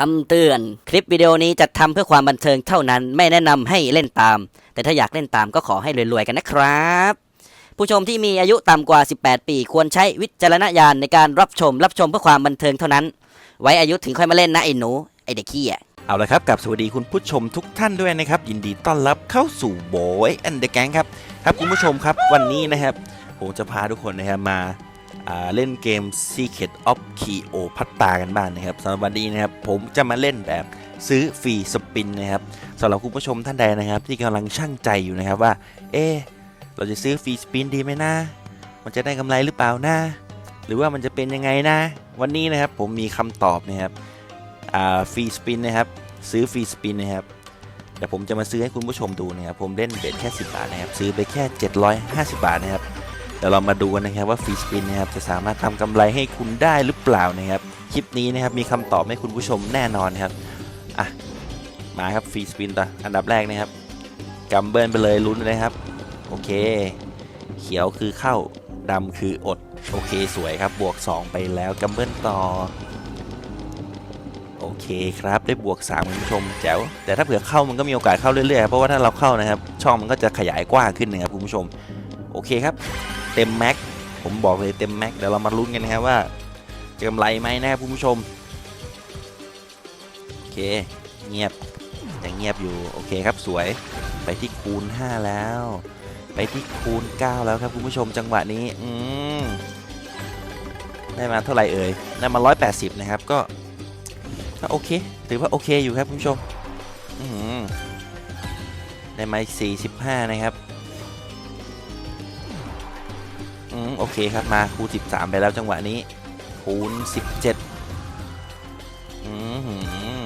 คำเตือน คลิปวิดีโอนี้จัดทำเพื่อความบันเทิงเท่านั้น ไม่แนะนำให้เล่นตาม แต่ถ้าอยากเล่นตามก็ขอให้รวยๆกันนะครับ ผู้ชมที่มีอายุต่ำกว่า 18 ปี ควรใช้วิจารณญาณในการรับชม รับชมเพื่อความบันเทิงเท่านั้น ไว้อายุถึงค่อยมาเล่นนะไอ้หนู ไอ้เด็กขี้อะเอาละครับกับสวัสดีคุณผู้ชมทุกท่านด้วยนะครับ ยินดีต้อนรับเข้าสู่โบยแอนเดอร์แกงครับ ครับคุณผู้ชมครับวันนี้นะครับผมจะพาทุกคนนะครับมา เล่นเกม Secret of Cleopatra กันบ้างนะครับสำหรับวันนี้นะครับผมจะมาเล่นแบบซื้อฟรีสปินนะครับสำหรับคุณผู้ชมท่านใดนะครับ ที่กำลังช่างใจอยู่นะครับว่า เอเราจะซื้อฟรีสปินดีไหมนะมันจะได้กำไรหรือเปล่านะหรือว่ามันจะเป็นยังไงนะ วันนี้นะครับผมมีคำตอบนะครับฟรีสปินนะครับซื้อฟรีสปินนะครับเดี๋ยวผมจะมาซื้อให้คุณผู้ชมดูนะครับผมเล่นเบ็ดแค่ 10 บาทนะครับซื้อไปแค่ 750 บาทนะครับ ดี๋ยวเรามาดูกันนะครับว่าฟรีสปินนะครับจะสามารถทำกำไรให้คุณได้หรือเปล่านะครับคลิปนี้นะครับมีคำตอบให้คุณผู้ชมแน่นอนครับอะมาครับฟรีสปินต่ออันดับแรกนะครับกำเบิลไปเลยลุ้นเลยครับ โอเค เขียวคือเข้าดำคืออด โอเคสวยครับบวก 2 ไปแล้วกัมเบิลต่อ โอเคครับได้บวก3คุณผู้ชมแจ๋วแต่ถ้าเผื่อเข้ามันก็มีโอกาสเข้าเรื่อยๆเพราะว่าถ้าเราเข้านะครับ ช่องมันก็จะขยายกว้างขึ้นนะครับคุณผู้ชม โอเคครับ เต็มแม็กผมบอกเลยเต็มแม็กเดี๋ยวเรามาลุ้นกันนะครับว่าจะกำไรไหมนะครับคุณผู้ชมโอเคเงียบยังเงียบอยู่โอเคครับสวยไปที่คูณ 5 แล้ว ไปที่คูณ 9 แล้วครับคุณผู้ชมจังหวะนี้อืมได้มาเท่าไหร่เอ่ยได้มา 180 นะครับก็ก็โอเคถือว่าโอเคอยู่ครับคุณผู้ชมอื้อหือได้มา45 นะครับ อืมโอเคครับมาคูณ13 ไปแล้วจังหวะนี้คูณ17อือหือ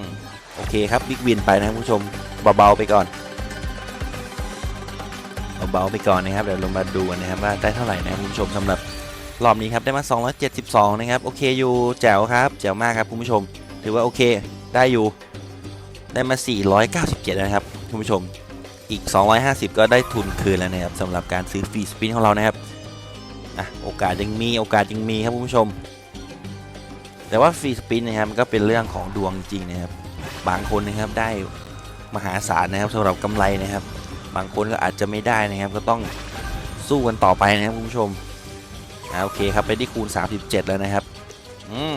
โอเคครับบิ๊กวินไปนะครับคุณผู้ชมเบาๆไปก่อนเบาๆไปก่อนนะครับเดี๋ยวเรามาดูนะครับว่าได้เท่าไหร่นะครับคุณผู้ชมสำหรับรอบนี้ครับได้มา 272 นะครับโอเคอยู่แจ๋วครับแจ๋วมากครับคุณผู้ชม ถือว่าโอเคได้อยู่ได้มา 497 นะครับคุณผู้ชมอีก 250 ก็ได้ทุนคืนแล้วนะครับสำหรับการซื้อฟรีสปินของเรานะครับะโอกาสยังมีโอกาสยังมีครับคุณผู้ชม แต่ว่าฟรีสปินนะครับมันก็เป็นเรื่องของดวงจริงนะครับ บางคนนะครับได้มหาศาลนะครับสำหรับกำไรนะครับ บางคนก็อาจจะไม่ได้นะครับ ก็ต้องสู้กันต่อไปนะครับคุณผู้ชมอ่าโอเคครับไปที่คูณ 37 แล้วนะครับ อืม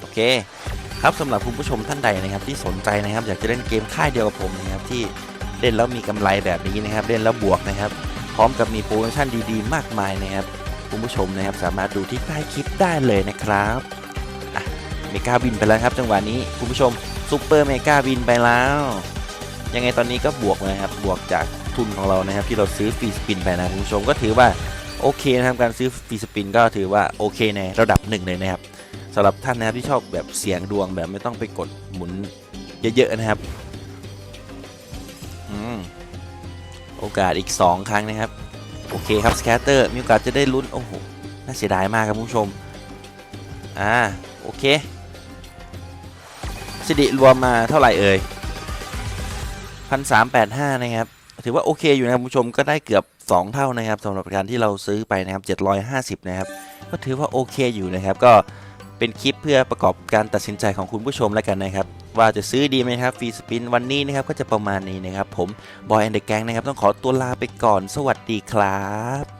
โอเค ครับสำหรับคุณผู้ชมท่านใดนะครับ ที่สนใจนะครับ อยากจะเล่นเกมค่ายเดียวกับผมนะครับที่เล่นแล้วมีกำไรแบบนี้นะครับ เล่นแล้วบวกนะครับ พร้อมกับมีโปรโมชั่นดีๆ มากมายนะครับ คุณผู้ชมนะครับสามารถดูที่ใต้คลิปได้เลยนะครับเมกาบินไปแล้วครับ จังหวะนี้คุณผู้ชมซูเปอร์เมกาบินไปแล้ว ยังไงตอนนี้ก็บวกนะครับบวกจากทุนของเรานะครับ ที่เราซื้อฟรีสปินไปนะคุณผู้ชมก็ถือว่าโอเคนะครับการซื้อฟรีสปินก็ถือว่าโอเคในระดับหนึ่งเลยนะครับสำหรับท่านนะครับที่ชอบแบบเสียงดวงแบบไม่ต้องไปกดหมุนเยอะๆนะครับอืมโอกาสอีก 2 ครั้งนะครับ โอเคครับสแคตเตอร์มีโอกาสจะได้ลุ้น โอ้โห น่าเสียดายมากครับผู้ชม อ่า โอเคสิริรวมมาเท่าไหร่เอ่ยพันสามแปดห้านะครับ ถือว่าโอเคอยู่นะครับผู้ชมก็ได้เกือบ 2 เท่านะครับสำหรับการที่เราซื้อไปนะครับ750 นะครับ ก็ถือว่าโอเคอยู่นะครับก็ เป็นคลิปเพื่อประกอบการตัดสินใจของคุณผู้ชมแล้วกันนะครับ ว่าจะซื้อดีไหมครับฟรีสปินวันนี้นะครับก็จะประมาณนี้นะครับ ผมบอยแอนเดอร์แกงนะครับต้องขอตัวลาไปก่อน สวัสดีครับ